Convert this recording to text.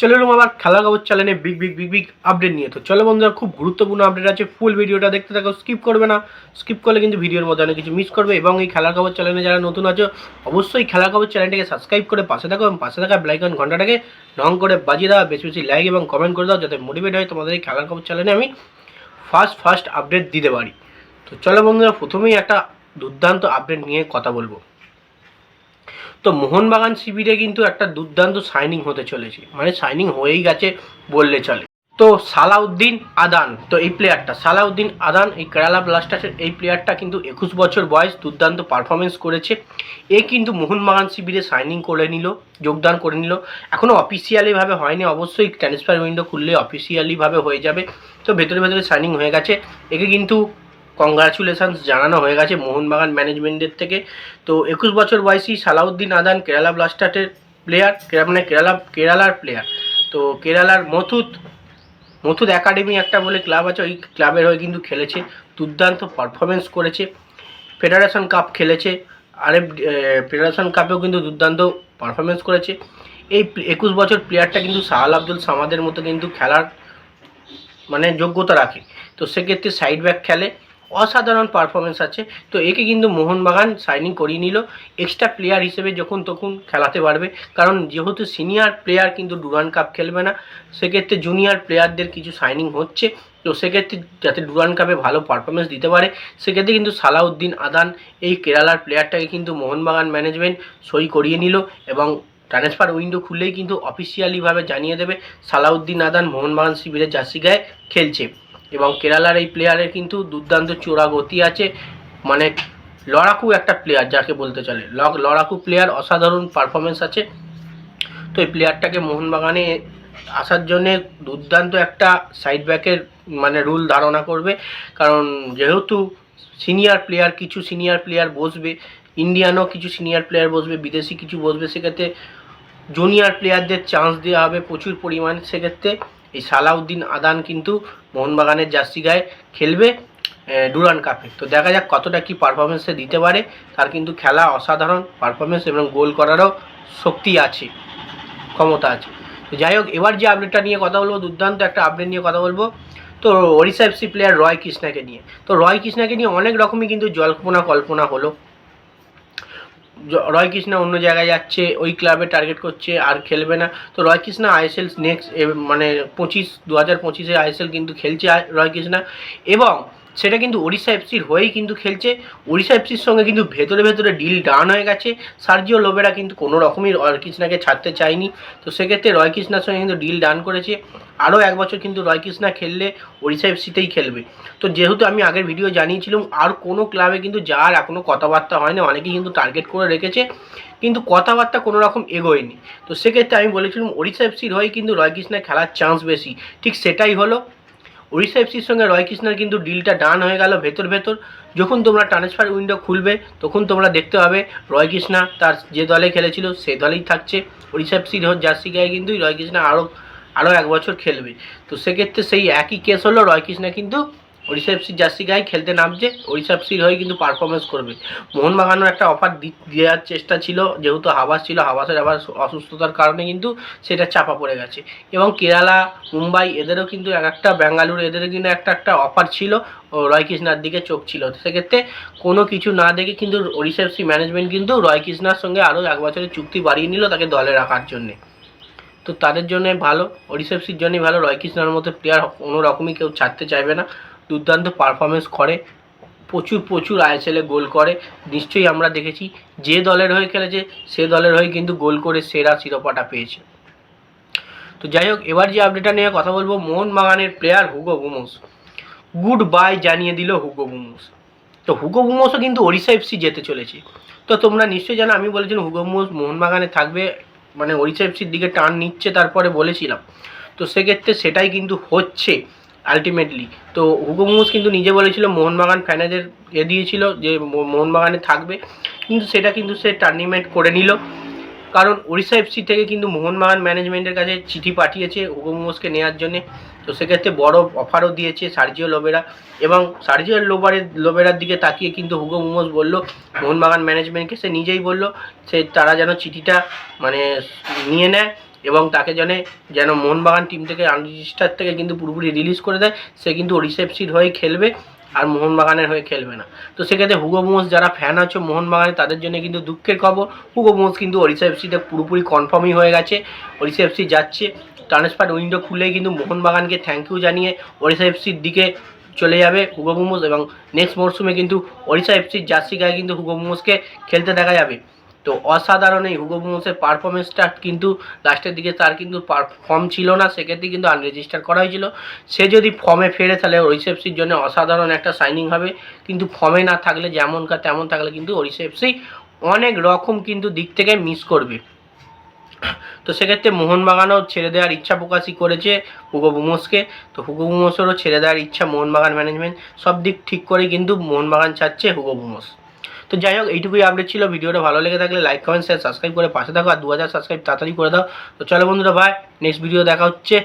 চলে এলাম আবার খেলার খবর চ্যানেলে big big big big update নিয়ে। তো চলো বন্ধুরা, খুব গুরুত্বপূর্ণ আপডেট আছে ফুল ভিডিওটা দেখতে থাকো স্কিপ করবে না। স্কিপ করলে কিন্তু ভিডিওর মধ্যে অনেক কিছু মিস করবে এবং এই খেলার খবর চ্যানেলে যারা নতুন আছো, অবশ্যই খেলার খবর চ্যানেলটাকে সাবস্ক্রাইব করে পাশে থাকো এবং পাশে থাকা ব্লাইকন ঘন্টাটাকে রং করে বাজিয়ে দাও বেশি বেশি লাইক এবং কমেন্ট করে দাও, যাতে মোটিভেট হয় তোমাদের এই খেলার খবর চ্যানেলে আমি ফার্স্ট ফার্স্ট আপডেট দিতে পারি। তো চলো বন্ধুরা, প্রথমেই একটা দুর্দান্ত আপডেট নিয়ে কথা বলব। তো মোহনবাগান শিবিরে কিন্তু একটা দুর্দান্ত সাইনিং হতে চলেছে। মানে সাইনিং হয়েই গেছে বললে চলে। তো সালাউদ্দিন আদান, তো এই প্লেয়ারটা সালাউদ্দিন আদান, এই কেরালা ব্লাস্টার্সের এই প্লেয়ারটা কিন্তু একুশ বছর বয়স, দুর্দান্ত পারফরমেন্স করেছে। এ কিন্তু মোহনবাগান শিবিরে সাইনিং করে নিল, যোগদান করে নিল। এখনও অফিসিয়ালিভাবে হয়নি, অবশ্যই ট্রান্সফার উইন্ডো খুললে অফিসিয়ালিভাবে হয়ে যাবে। তো ভেতরে ভেতরে সাইনিং হয়ে গেছে। একে কিন্তু কংগ্রাচুলেশনস জানানো হয়ে গেছে মোহনবাগান ম্যানেজমেন্টের থেকে। তো একুশ বছর বয়সী সালাউদ্দিন আদান কেরালা ব্লাস্টার্সের প্লেয়ার মানে কেরালা, কেরালার প্লেয়ার তো কেরালার মথুত মথুত একাডেমি একটা বলে ক্লাব আছে, ওই ক্লাবের হয়ে কিন্তু খেলেছে। দুর্দান্ত পারফরমেন্স করেছে। ফেডারেশন কাপ খেলেছে। আরে ফেডারেশন কাপেও কিন্তু দুর্দান্ত পারফরমেন্স করেছে। এই একুশ বছর প্লেয়ারটা কিন্তু সাহাল আব্দুল সামাদের মতো কিন্তু খেলার মানে যোগ্যতা রাখে। তো সেক্ষেত্রে সাইড ব্যাক খেলে। অসাধারণ পারফরমেন্স আছে। তো একে কিন্তু মোহনবাগান সাইনিং করিয়ে নিল। এক্সট্রা প্লেয়ার হিসেবে যখন তখন খেলাতে পারবে। কারণ যেহেতু সিনিয়র প্লেয়ার কিন্তু ডুরান কাপ খেলবে না, সেক্ষেত্রে জুনিয়র প্লেয়ারদের কিছু সাইনিং হচ্ছে। তো সেক্ষেত্রে যাতে ডুরান কাপে ভালো পারফরমেন্স দিতে পারে, সেক্ষেত্রে কিন্তু সালাউদ্দিন আদান এই কেরালার প্লেয়ারটাকে কিন্তু মোহনবাগান ম্যানেজমেন্ট সই করিয়ে নিল এবং ট্রান্সফার উইন্ডো খুললেই কিন্তু অফিসিয়ালিভাবে জানিয়ে দেবে, সালাউদ্দিন আদান মোহনবাগান শিবিরের জার্সি গায়ে খেলছে। এবং কেরালার এই প্লেয়ারের কিন্তু দুর্দান্ত চোরা গতি আছে। মানে লড়াকু একটা প্লেয়ার যাকে বলতে চলে। লড়াকু প্লেয়ার অসাধারণ পারফরমেন্স আছে। তো এই প্লেয়ারটাকে মোহনবাগানে আসার জন্যে দুর্দান্ত একটা সাইড ব্যাকের মানে রুল ধারণা করবে। কারণ যেহেতু সিনিয়র প্লেয়ার কিছু সিনিয়র প্লেয়ার বসবে ইন্ডিয়ানও কিছু সিনিয়র প্লেয়ার বসবে, বিদেশি কিছু বসবে, সেক্ষেত্রে জুনিয়র প্লেয়ারদের চান্স দেওয়া হবে প্রচুর পরিমাণে। সেক্ষেত্রে এই সালাউদ্দিন আদান কিন্তু মোহনবাগানের জার্সি গায়ে খেলবে ডুরান কাপে। তো দেখা যাক কতটা কি পারফরমেন্সে দিতে পারে। তার কিন্তু খেলা অসাধারণ পারফরমেন্স এবং গোল করারও শক্তি আছে, ক্ষমতা আছে। তো যাই হোক, এবার যে আপডেটটা নিয়ে কথা বলব, দুর্দান্ত একটা আপডেট নিয়ে কথা বলব। তো ওড়িশা এফসি প্লেয়ার রয় কৃষ্ণাকে নিয়ে। তো রয় কৃষ্ণাকে নিয়ে অনেক রকমই কিন্তু জল্পনা কল্পনা হলো। রয় কৃষ্ণা অন্য জায়গায় যাচ্ছে, ওই ক্লাবে টার্গেট করছে, আর খেলবে না। তো রয় কৃষ্ণা আইএসএল নেক্সট মানে পঁচিশ দু হাজার পঁচিশে আইএসএল কিন্তু খেলছে রয় কৃষ্ণা। এবং সেটা কিন্তু ওড়িশা এফসির হয়েই কিন্তু খেলছে। ওড়িশা এফসির সঙ্গে কিন্তু ভেতরে ভেতরে ডিল ডান হয়ে গেছে। সার্জিও লোবেরা কিন্তু কোনো রকমই রয় কৃষ্ণাকে ছাড়তে চায়নি। তো সেক্ষেত্রে রয় কৃষ্ণার সঙ্গে কিন্তু ডিল ডান করেছে। আরও এক বছর কিন্তু রয় কৃষ্ণা খেললে ওড়িশা এফসিতেই খেলবে। তো যেহেতু আমি আগের ভিডিও জানিয়েছিলাম, আর কোনো ক্লাবে কিন্তু যার এখনও কথাবার্তা হয়নি, অনেকেই কিন্তু টার্গেট করে রেখেছে। কিন্তু কথাবার্তা কোনো রকম এগোয়নি। তো সেক্ষেত্রে আমি বলেছিলাম, ওড়িশা এফসির হয়ে কিন্তু রয় কৃষ্ণা খেলার চান্স বেশি। ঠিক সেটাই হলো। ওড়িশা এফসির সঙ্গে রয় কৃষ্ণার কিন্তু ডিলটা ডান হয়ে গেল ভেতর ভেতর। যখন তোমরা ট্রান্সফার উইন্ডো খুলবে, তখন তোমরা দেখতে পাবে রয় কৃষ্ণা তার যে দলে খেলেছিল, সে দলেই থাকছে। ওড়িশা এফসির জার্সি গায়ে কিন্তু রয় কৃষ্ণা আরও আরও এক বছর খেলবে। তো সেক্ষেত্রে সেই একই কেস হলো রয় কৃষ্ণা কিন্তু ওড়িশা এফসির জার্সি গায়ে খেলতে নামছে, ওড়িশা এফসির হয়ে কিন্তু পারফরমেন্স করবে। মোহনবাগানও একটা অফার দেওয়ার চেষ্টা ছিল, যেহেতু হাবাস ছিল, হাবাসের আবার অসুস্থতার কারণে কিন্তু সেটা চাপা পড়ে গেছে। এবং কেরালা, মুম্বাই এদেরও কিন্তু এক একটা বেঙ্গালুরু এদেরও কিন্তু একটা একটা অফার ছিল রয় কৃষ্ণার দিকে চোখ ছিল। সেক্ষেত্রে কোনো কিছু না দেখে কিন্তু ওড়িশা এফসি ম্যানেজমেন্ট কিন্তু রয় কৃষ্ণার সঙ্গে আরও এক বছরের চুক্তি বাড়িয়ে নিল তাকে দলে রাখার জন্যে। তো তাদের জন্য ভালো, ওড়িশা এফসির জন্যই ভালো রয় কৃষ্ণার মতো প্লেয়ার কোনো রকমই কেউ ছাড়তে চাইবে না। দুর্দান্ত পারফরমেন্স করে, প্রচুর প্রচুর আইএসএলে গোল করে। নিশ্চয়ই আমরা দেখেছি, যে দলের হয়ে খেলেছে, সে দলের হয়ে কিন্তু গোল করে সেরা শিরোপাটা পেয়েছে। তো যাই হোক, এবার যে আপডেটটা নিয়ে কথা বলব, মোহনবাগানের player Hugo Boumous. Good bye জানিয়ে দিল হুগো বুমোস। তো হুগো বুমোসও কিন্তু ওড়িশা এফসি যেতে চলেছে। তো তোমরা নিশ্চয়ই জানো, আমি বলেছিলাম হুগো বুমোস মোহনবাগানে থাকবে মানে ওড়িশা এফসির দিকে টান নিচ্ছে, তারপরে বলেছিলাম। তো সেক্ষেত্রে সেটাই কিন্তু হচ্ছে। আলটিমেটলি তো হুগো বুমোস কিন্তু নিজে বলেছিল মোহনবাগান ফ্যানেদের এ দিয়েছিল যে মোহনবাগানে থাকবে। কিন্তু সেটা কিন্তু সে টার্নিমেন্ট করে নিল। কারণ ওড়িশা এফসি থেকে কিন্তু মোহনবাগান ম্যানেজমেন্টের কাছে চিঠি পাঠিয়েছে হুগো মোমোসকে নেওয়ার জন্যে। তো সেক্ষেত্রে বড় অফারও দিয়েছে সার্জিও লোবেরা এবং সার্জিও লোবারের লোবেরার দিকে তাকিয়ে কিন্তু হুগো মোমোস বলল, মোহনবাগান ম্যানেজমেন্টকে সে নিজেই বলল, সে তারা যেন চিঠিটা মানে নিয়ে নেয়। এবং তাকে যেন যেন মোহনবাগান টিম থেকে আনরেজিস্টার থেকে কিন্তু পুরোপুরি রিলিজ করে দেয়, সে কিন্তু ওড়িশা এফসির হয়ে খেলবে আর মোহনবাগানের হয়ে খেলবে না। তো সেক্ষেত্রে হুগো বোস যারা ফ্যান আছো মোহনবাগানের তাদের জন্য কিন্তু দুঃখের খবর, হুগো বোস কিন্তু ওড়িশা এফসিতে পুরোপুরি কনফার্মই হয়ে গেছে Odisha F C. Transfer window খুলেই কিন্তু মোহনবাগানকে থ্যাংক ইউ জানিয়ে ওড়িশা এফসির দিকে চলে যাবে হুগো মোমোস এবং নেক্সট মরশুমে কিন্তু ওড়িশা এফসির জার্সি গায়ে কিন্তু হুগো মোমোসকে খেলতে দেখা যাবে। তো অসাধারণ এই হুগো মোমোসের পারফরমেন্সটা কিন্তু লাস্টের দিকে তার কিন্তু ফর্ম ছিল না, সেক্ষেত্রে কিন্তু আনরেজিস্টার করা হয়েছিল। সে যদি ফর্মে ফেরে তাহলে এফসির জন্য অসাধারণ একটা সাইনিং হবে। কিন্তু ফর্মে না থাকলে যেমনকার তেমন থাকলে কিন্তু এফসি অনেক রকম কিন্তু দিক থেকে মিস করবে। তো সেক্ষেত্রে মোহনবাগানও ছেড়ে দেওয়ার ইচ্ছা প্রকাশই করেছে হুগো বুমোসকে। তো হুগো বুমোসেরও ছেড়ে দেওয়ার ইচ্ছা মোহনবাগান ম্যানেজমেন্ট সব দিক ঠিক করেই কিন্তু মোহনবাগান চাচ্ছে হুগো বুমোস। তো যাই হোক, এইটুকুই আপডেট ছিল। ভিডিওটা ভালো লেগে থাকলে লাইক কমেন্ট শেয়ার সাবস্ক্রাইব করে পাশে থাকো আর দু হাজার সাবস্ক্রাইব তাড়াতাড়ি করে দাও। তো চলো বন্ধুরা ভাই নেক্সট ভিডিও দেখা হচ্ছে।